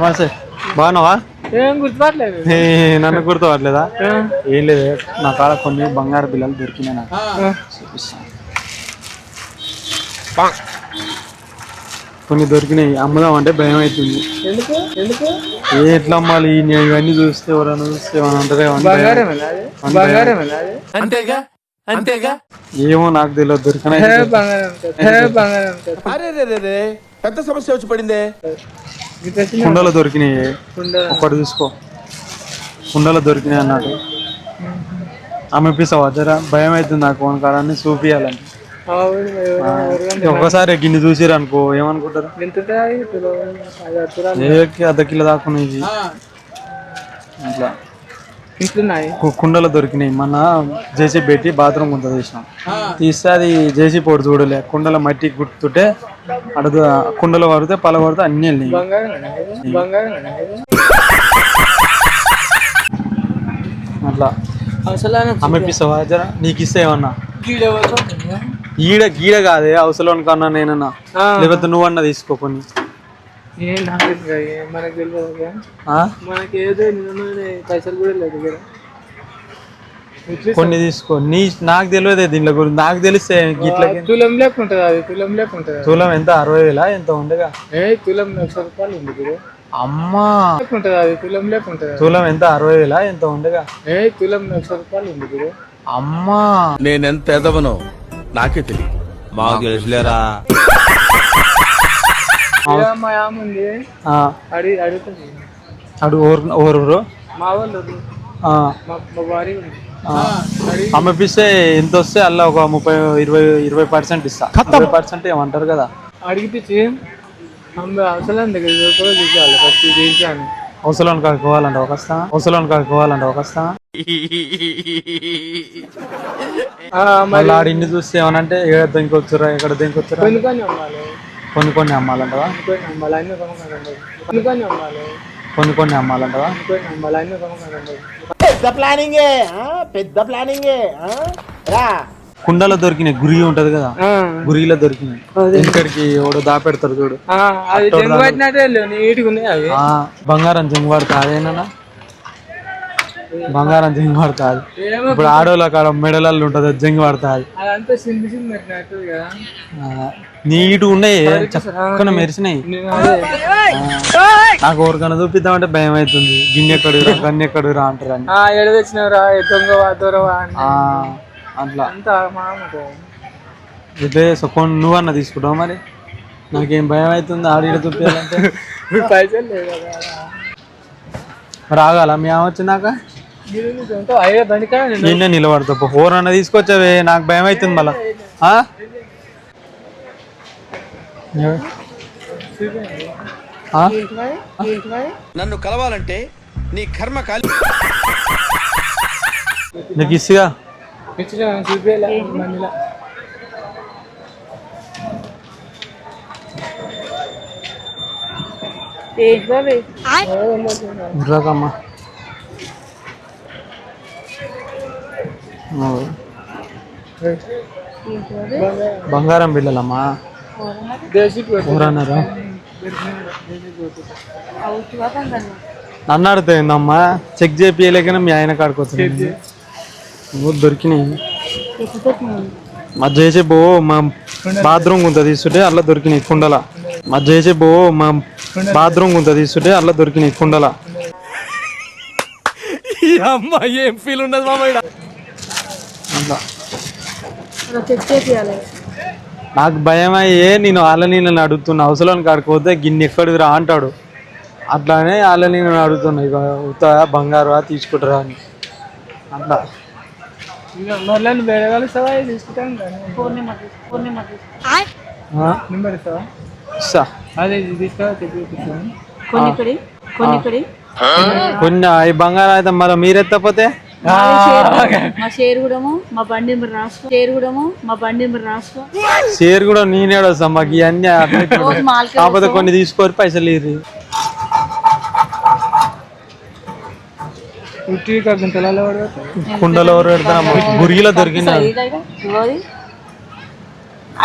నమస్తే బాగున్నావా? ఏం గుర్తుపట్టలేదు. ఏ, నన్ను గుర్తుపట్టలేదా? ఏం లేదు నా కాడ కొన్ని బంగారు బిల్లలు దొరికినాయి నాకు. చూపిస్తాను. కొన్ని దొరికినాయి అమ్ముదాం అంటే భయం అవుతుంది. ఎందుకు? ఎందుకు? ఏ ఎట్లా అమ్మాలి? ఇవన్నీ చూస్తే ఎవరైనా చూస్తే బంగారమేనా అది ఏమో నాకు తెలియదు దొరికినాయి పెద్ద సమస్య వచ్చి పడిందే? కుండలు దొరికినాయి. ఒక్కటి చూసుకో కుండలు దొరికినాయి అన్నట్టు ఆమె పిస్తావా జరా భయం అవుతుంది నాకు వన్ కాడాన్ని చూపియాలని ఒక్కసారి గిన్నె చూసిరు అనుకో ఏమనుకుంటారు. ఏకి అర్ధ కిలో దాకా అట్లా. కుండలు దొరికినాయి. మన జేసీ పెట్టి బాత్రూమ్ కొంత తీసినాం. తీస్తే అది జేసీ పొడి చూడలే. కుండల మట్టి గుర్తుంటే అడుగు కుండలో పడితే పల పడితే అన్ని వెళ్ళినాయి? అట్లా. జరా నీకు ఇస్తే ఏమన్నా? ఉంటుందా? గీడ కాదే అవసరం కన్నా నేనన్నా. లేకపోతే నువ్వన్నా తీసుకో కొన్ని ఏ నాకు తెలియదు కదా, ఏ మనకు తెలియదు? మనకి ఏదో పైసలు కూడా లేదు కొన్ని తీసుకో నీ నాకు తెలియదే దీనిలో గురించి. నాకు తెలిస్తే గిట్లకి తులం లేకుంటుంది అది తులం లేకుంటుంది తులం ఎంత? అరవై వేల? ఎంత ఉండగా? ఏ తులం లక్ష రూపాయలు ఉంది అమ్మా! లేకుంటుంది అది తులం లేకుంటుంది తులం ఎంత? అరవై వేల? ఎంత ఉండగా? ఏ తులం లక్ష రూపాయలు ఉంది అమ్మా! నేనెంత ఎదవనో నాకే తెలియదు. మాకు తెలుసులేరా? ఉంది. అడుగుతుంది అడు మా వాళ్ళు మా భార్య. అమ్మపిస్తే ఎంత వస్తే అలా ఒక ముప్పై ఇరవై ఇరవై పర్సెంట్ ఇస్తా. ఇరవై పర్సెంట్ ఏమంటారు కదా? అడిగిపించి అవసరం దగ్గర తీసుకోవాలి ఫస్ట్ అవసరం కాకపోవాలంట ఒక వస్తా. అవసరం కాకపోవాలంట ఒక మళ్ళీ ఆడ ఇన్ని చూస్తే ఏమనంటే ఎక్కడ దెంకొచ్చురా ఎక్కడ దెంకొచ్చురా కొన్ని కొన్ని అమ్మాలంటవా? అమ్మాలి అన్ని అమ్మాలి కొన్ని కొన్ని అమ్మాలంటవా కొనుక్కొని అమ్మాలి అన్ని కొనుక్కొని అమ్మాలి కుండలో దొరికినాయి గురి ఉంటది కదా గురిలో దొరికినాయి ఇక్కడికి ఎవడో దాపెడతారు చూడు. బంగారం జింగు పడతా అదేనా బంగారం జింగు పడతా అది ఏమో ఇప్పుడు ఆడోళ్ళ కాడ మెడలల్లో ఉంటది జింగు పడతా అది అదంతా సింది సింది పెట్టినట్టు కదా. ఆ, నీట్ ఉన్నాయి చక్కన మెరిసినాయి. నాకు ఎవరికైనా చూపిద్దామంటే భయం అవుతుంది. గిన్నె ఎక్కడురా గన్నె ఎక్కడురా అంటారు అని. ఆ ఎడ తెచ్చినవరా దొంగవా దొరవా అట్లా. అంతా మామూలు ఇదే సో కొన్ని నువ్వన్నా తీసుకుంటావు మరి? నాకేం భయం అవుతుంది ఆడిడ చూపించాలంటే పైసలు లేవు కదా. మరి ఆగాల మీ ఆమె వచ్చినాక? నిన్నే. నిలబడతా ఫోర్ అన్న తీసుకొచ్చావే? నాకు భయం అవుతుంది మళ్ళా? నన్ను కలవాలంటే నీ కర్మ కాలి నీకు ఇసుగా ఇచ్చిన బంగారం బిళ్ళలమ్మా? ఎవరన్నారా నన్ను అడుగుతాయిందమ్మా చెక్ చేపియలేకనే మీ ఆయన కాడుకోవచ్చు దొరికినాయి. మా చేసే బో మా బాత్రూమ్ గుంత తీసుంటే అట్లా దొరికినాయి కుండల. మా చేసే బో మా బాత్రూమ్ గుంత తీసుంటే అట్లా దొరికినాయి కుండల. అమ్మా ఏం ఫీల్ ఉండదు మామ అట్లా నాకు భయం అయ్యే నేను వాళ్ళ నీళ్ళని అడుగుతున్నా. అవసరం కాడిపోతే గిన్నె ఎక్కడికి రా అంటాడు. అట్లానే వాళ్ళ నీళ్ళని అడుగుతున్నా ఇక ఉత్తా బంగారు తీసుకుంటారా అని. అట్లా. కొన్ని బంగారం అయితే మరి మీరెత్తపోతే? మా షేర్ కూడాము మా బండి నెంబర్ రాసుకో. షేర్ కూడాము మా బండి నెంబర్ రాసుకో. షేర్ కూడా నేనే వస్తాం మాకు ఇవన్నీ అట్లా ఇట్లా రోజు మాల్కే కాకపోతే కొన్ని తీసుకోరు పైసలు ఇర్రి పడతాయి కుండలో ఎవరు పెడతారమ్మా గురిలో దొరికింది? ఇదిగో ఇది.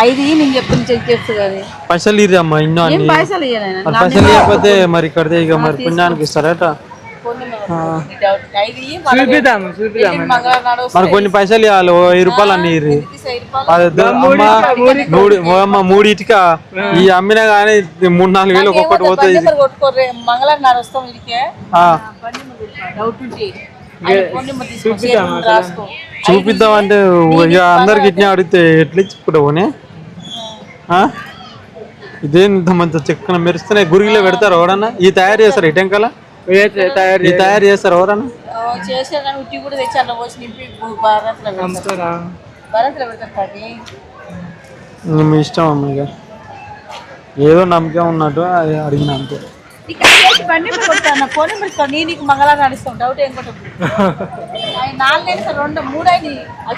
ఐదు ఇయ్యి, నేను చెప్తాను చెక్ చేస్తుంది అది. పైసలు ఇరి అమ్మా ఇన్నో ఏం అన్ని. పైసలు ఇయ్యను మరి పైసలు ఇవ్వకపోతే మరి కడితే ఇక మరి పుణ్యానికి ఇస్తారట. చూపిద్దాం చూపిద్దాం మరి కొన్ని పైసలు ఇవ్వాలి వెయ్యి రూపాయలు అన్ని మూడు అమ్మ ఈ అమ్మినా గానీ మూడు నాలుగు వేలు ఒక్కొక్కటి రాసుకో. చూపిద్దాం అంటే ఇక అందరికి ఇట్నే అడిగితే ఎట్లా ఇచ్చుకుంటావునే ఇదేం ఇంత మంచి చెక్కన మెరుస్తున్నాయి. గురిగిలో పెడతారు ఎవరన్నా? ఈ తయారు చేస్తారు ఇటెంకల తయారు చేస్తారు ఎవరన్నా? కానీ ఉట్టి కూడా తెచ్చి నింపి భారత్లో భారత్లో పెడతారు మీ ఇష్టం అమ్మ ఇక ఏదో నమ్మకం ఉన్నట్టు అది అడిగిన అంతే. ఇక్కడ బండి నెంబర్ కొడతాను. ఫోన్ నెంబర్ ఇస్తాను నేను నీకు మంగళవారం నడుస్తాను డౌట్ ఏం కొట్టదు నాలుగు సార్ రెండు మూడు అయింది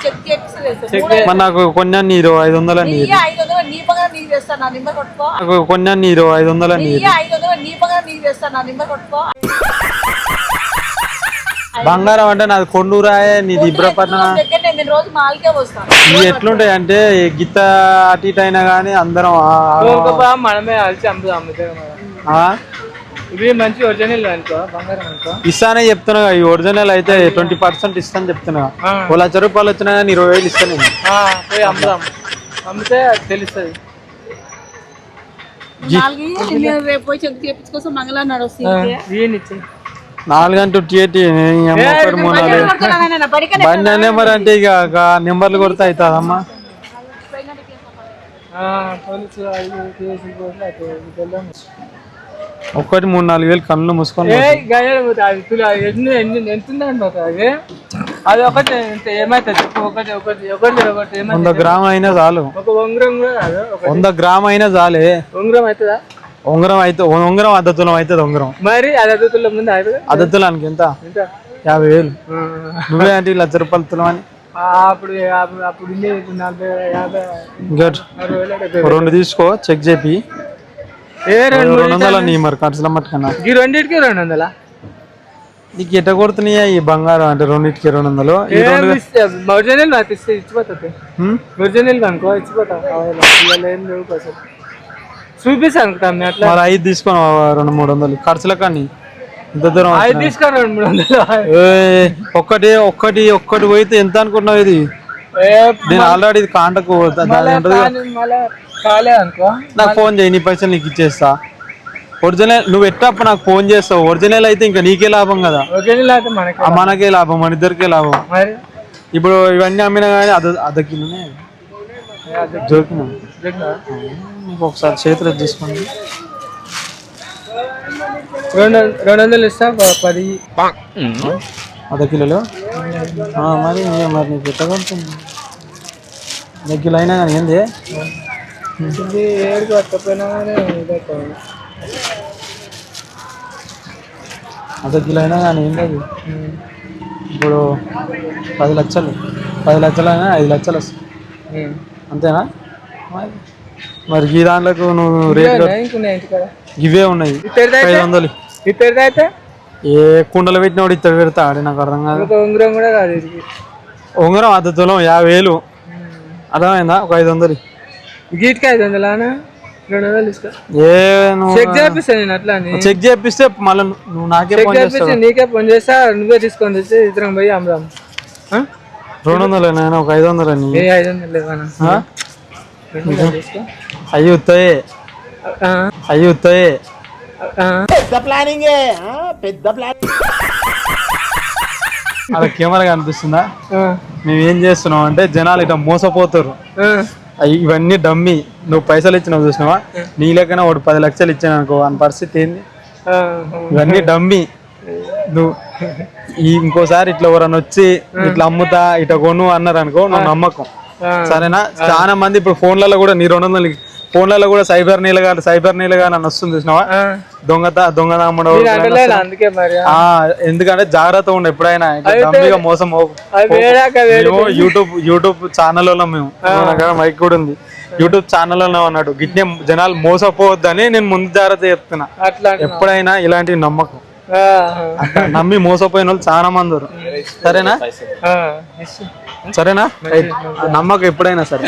చెక్ చేపిస్తలేదు నాకు కొన్ని నీరు ఐదు వందల నీ నీరు ఐదు వందలు నీ బంగారం నీకు చేస్తాను. నా నెంబర్ కొట్టుకో. కొన్ని నీరు ఐదు వందల నీరు ఐదు వందలు నీ బంగారం నీకు చేస్తాను. నా నెంబర్ కొట్టుకో. బంగారం అంటే నాది కొండూరాయే నీది ఇబ్రపట్నం ఎట్లుంటాయి అంటే గిత్త అటు ఇటు అయినా కానీ అందరం మనమే అలిచి అమ్ముతాం? ఇవి మంచి ఒరిజినల్ అనుకో బంగారం అనుకో ఇస్తానే చెప్తున్నా ఈ ఒరిజినల్ అయితే ట్వంటీ పర్సెంట్ ఇస్తాను చెప్తున్నా. ఓ లక్ష రూపాయలు వచ్చినా కానీ ఇరవై వేలు ఇస్తాను పోయి అమ్ముదాం. అమ్మితే తెలుస్తుంది. బండి నెంబర్ అంటే ఇక ఇక నెంబర్లు కొడితే అవుతుందమ్మా. పోలీసు ఒక్కటి మూడు నాలుగు వేలు కళ్ళు మూసుకొని అది తులా ఒకటి ఏమైతుంది? ఒకటి ఒకటి ఒకటి ఒకటి వంద గ్రామ్ అయినా చాలు. ఒక ఉంగరం వంద గ్రామ్ అయినా చాలే. ఉంగరం అవుతుందా? ఉంగరం అయితే ఉంగరం అద్దతులం అవుతుంది ఉంగరం. మరి అది అదుతుల ముందు అద్దతులానికి ఎంత? యాభై వేలు. నువ్వే అంటే లక్ష రూపాయలు తులం అని అప్పుడు అప్పుడు నలభై యాభై రెండు తీసుకో చెక్ చేపి ఏ రెండు రెండు వందల నీ మరి ఖర్చుల మట్టుకన్నా? ఈ రెండింటికి రెండు వందలా నీకు ఎట్ట కొడుతున్నాయా ఈ బంగారం? అంటే రెండింటికి రెండు వందలు ఒరిజినల్ నాకు ఇస్తే ఇచ్చిపోతుంది? ఒరిజినల్ అనుకో ఇచ్చిపోతా. చూపిస్తాను అట్లా. మరి ఐదు తీసుకొని రెండు మూడు వందలు ఖర్చుల కానీ ఇంత దూరం ఐదు వచ్చినా. తీసుకో రెండు మూడు వందలు ఒక్కటి ఒక్కటి ఒక్కటి పోయితే ఎంత అనుకుంటున్నావు ఇది? నేను ఆల్రెడీ కాంటకు నాకు ఫోన్ చేయి నీ పైసలు నీకు ఇచ్చేస్తా. ఒరిజినల్ నువ్వు ఎట్టప్పుడు నాకు ఫోన్ చేస్తావు? ఒరిజినల్ అయితే ఇంకా నీకే లాభం కదా. మనకి లాభం మన ఇద్దరికే లాభం. ఇప్పుడు ఇవన్నీ అమ్మినా కానీ అద? మీకు ఒకసారి చేతిలో తీసుకోండి. రెండు రెండు వందలు ఇస్తా పది. అర్ధ కిలోలు? మరి మరి నీకు ఎట్లా కిలో అయినా కానీ ఏంది? ఇది పట్టకపోయినా కానీ కిలో అయినా కానీ ఏంది అది ఇప్పుడు పది లక్షలు. పది లక్షలు అయినా ఐదు లక్షలు వస్తాయి. అంతేనా? మరి ఈ దాంట్లోకి నువ్వు రేట్ ఇవే ఉన్నాయి. ఐదు వందలు. ఏ కుండలు పెట్టినోడు ఇత్తడి పెడతా ఆడి నాకు అర్థం కాదు. ఉంగరం కూడా కాదు ఉంగరం అర్ధ తులం యాభై వేలు. అర్థమైందా? ఒక ఐదు వందలు. గీట్కి ఐదు వందలా రెండు వందలు ఇస్తా. ఏ నువ్వు చెక్ చేపిస్తాను నేను అట్లా అని. చెక్ చేపిస్తే మళ్ళీ నువ్వు నాకే చెక్ ఫోన్ చేస్తావు. చేపిస్తే నీకే ఫోన్ చేస్తా నువ్వే తీసుకొని తెచ్చి ఇద్దరం పోయి అమ్ముదాం. ఆ? రెండు వందలు నాయన ఒక ఐదు వందలు అని ఏ ఐదు వందలు లేవనా? రెండు వందలు తీసుకో. అయ్యి ఉత్తాయే. ఆ, అయ్యి ఉత్తాయే. ఆ. అలా కెమెరా కనిపిస్తుందా మేము ఏం చేస్తున్నాం అంటే జనాలు ఇట్లా మోసపోతారు ఇవన్నీ డమ్మి. నువ్వు పైసలు ఇచ్చినావు చూసినావా? నీ లెక్కన ఒకటి పది లక్షలు ఇచ్చాను అనుకో అని పరిస్థితి ఏంది? ఇవన్నీ డమ్మి. నువ్వు ఇంకోసారి ఇట్లా ఎవరన్నా వచ్చి ఇట్లా అమ్ముతా ఇట్లా కొను అన్నారు అనుకో నువ్వు నమ్మకం. సరేనా? చాలా మంది ఇప్పుడు ఫోన్లలో కూడా నీ రెండు వందలు ఫోన్లలో కూడా సైబర్ నీళ్ళగా సైబర్ నీళ్ళగా నన్ను వస్తుంది చూసినావా. దొంగత ఆ, ఎందుకంటే జాగ్రత్త ఉండు ఎప్పుడైనా డమ్మిగా మోసం మేము యూట్యూబ్ యూట్యూబ్ ఛానల్ మేము. మన దగ్గర మైక్ కూడా ఉంది. యూట్యూబ్ ఛానల్ అన్నాడు గిట్నే జనాలు మోసపోవద్దని నేను ముందు జాగ్రత్త చెప్తున్నా. ఎప్పుడైనా ఇలాంటి నమ్మకం. నమ్మి మోసపోయిన వాళ్ళు చాలా మంది సరేనా. సరేనా? నమ్మకం ఎప్పుడైనా సరే.